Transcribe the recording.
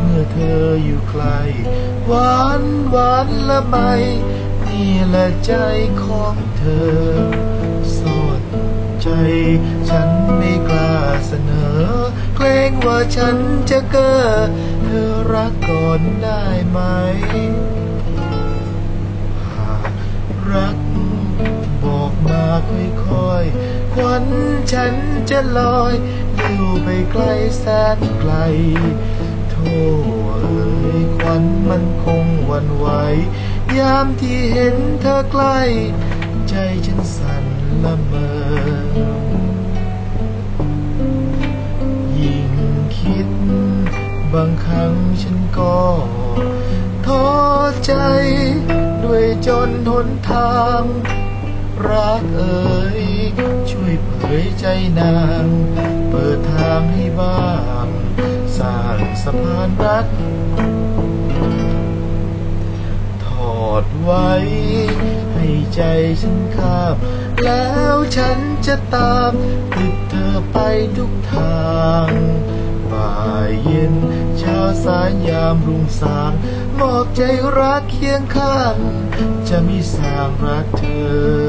เมื่อเธออยู่ใกล หวานหวานละไม นี่แหละใจของเธอสดใจ ฉันไม่กล้าเสนอ เกรงว่าฉันจะเก้อเธอรักก่อนได้ไหม หากรักบอกมาค่อยๆ นฉันจะลอยอยู่ไปไกลแสนไกลโทษเอ่ยควันมันคงวันไหวยามที่เห็นเธอใกล้ ใจฉันสั่นละเมอยิ่งคิดบางครั้งฉันก็ท้อใจ ด้วยจนหนทาง รักเอ่ย ช่วยเผยใจนาง เปิดทางให้บ้าง สร้างสะพานรัก ถอดไว้ ให้ใจฉันข้ามแล้วฉันจะตามติดเธอไปทุกทางบ่ายเย็นเช้าสายยามรุ่งสางมอบใจรักเคียงข้าง จะมีสร้างรักเธอ